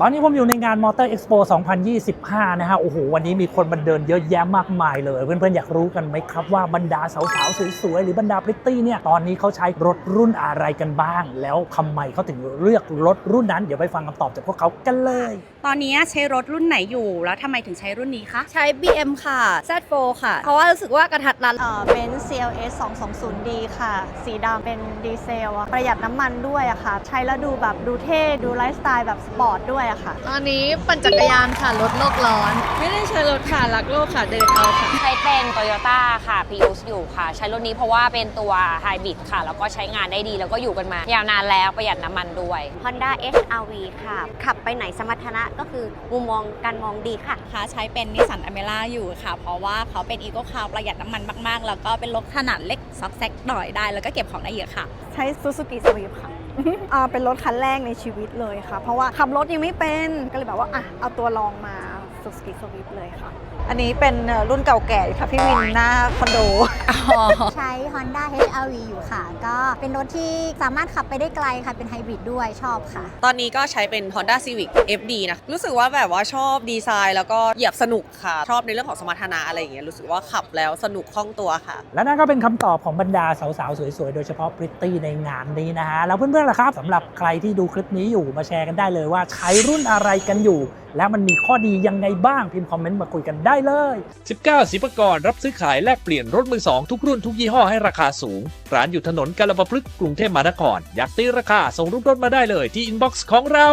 ตอนนี้ผมอยู่ในงาน Motor Expo 2025 นะฮะ โอ้โห วันนี้มีคนมาเดินเยอะแยะมากมายเลย เพื่อนๆ อยากรู้กันไหมครับว่าบรรดาสาวๆ สวยๆ หรือบรรดาพริตตี้เนี่ย ตอนนี้เขาใช้รถรุ่นอะไรกันบ้าง แล้วทำไมเขาถึงเลือกรถรุ่นนั้น เดี๋ยวไปฟังคำตอบจากพวกเขากันเลย ตอนนี้ใช้รถรุ่นไหนอยู่ แล้วทำไมถึงใช้รุ่นนี้คะ ใช้ BM ค่ะ Z4 ค่ะ เพราะว่ารู้สึกว่ากระทัดรัดเอ่อเป็น CLS 220D ค่ะ สีดำเป็นดีเซลอะประหยัดน้ำมันด้วยอะค่ะ ใช้แล้วดูแบบดูเท่ ดูไลฟ์สไตล์แบบสปอร์ตด้วยอะค่ะ ตอนนี้ปั่นจักรยานค่ะลดโลกร้อน ไม่ได้ใช้รถค่ะรักโลกค่ะเดินเอาค่ะ ใช้เป็น Toyota ค่ะ Prius อยู่ค่ะ ใช้รุ่นนี้เพราะว่าเป็นตัวไฮบริดค่ะ แล้วก็ใช้งานได้ดีแล้วก็อยู่กันมายาวนานแล้วประหยัดน้ำมันด้วย Honda HRV ค่ะ ขับไปไหนสมรรถนะก็คือมุมมองการมองดีค่ะคะใช้เป็นนิสสันอเมร่าอยู่ค่ะ เพราะว่าเขาเป็นอีโ c คาร์ประหยัดน้ำมันมาก ๆ แล้วก็เป็นรถขนาดเล็กซอกแซกหน่อยได้ แล้วก็เก็บของได้เยอะค่ะ ใช้ Suzuki Swift ค่ะอ่า เป็นรถคันแรกในชีวิตเลยค่ะ เพราะว่าขับรถยังไม่เป็นก็เลยแบบว่าอะเอาตัวลองมา Suzuki Swift เลยค่ะ อันนี้เป็นเอ่อรุ่นเก่าแก่ค่ะ พี่วินหน้าคอนโด ใช้ Honda HRV อยู่ค่ะ ก็เป็นรถที่สามารถขับไปได้ไกลค่ะ เป็นไฮบริดด้วยชอบค่ะ ตอนนี้ก็ใช้เป็น Honda Civic FD นะ รู้สึกว่าแบบว่าชอบดีไซน์ แล้วก็เหยียบสนุกค่ะ ชอบในเรื่องของสมรรถนะอะไรอย่างเงี้ยรู้สึกว่าขับแล้วสนุกคล่องตัวค่ะ และนั่นก็เป็นคำตอบของบรรดาสาวๆ สวยๆ โดยเฉพาะพริตตี้ในงานนี้นะฮะแล้วเพื่อนๆล่ะครับสำหรับใครที่ดูคลิปนี้อยู่มาแชร์กันได้เลยว่าใช้รุ่นอะไรกันอยู่แล้วมันมีข้อดียังไงบ้างพิมพ์คอมเมนต์มาคุยกันได้เลย 19 สิบกรรับซื้อขายแลกเปลี่ยนรถมือสองทุกรุ่นทุกยี่ห้อให้ราคาสูง ร้านอยู่ถนนกาลปพฤกษ์กรุงเทพมหานคร อยากตีราคาส่งรูปรถมาได้เลยที่อินบ็อกซ์ของเรา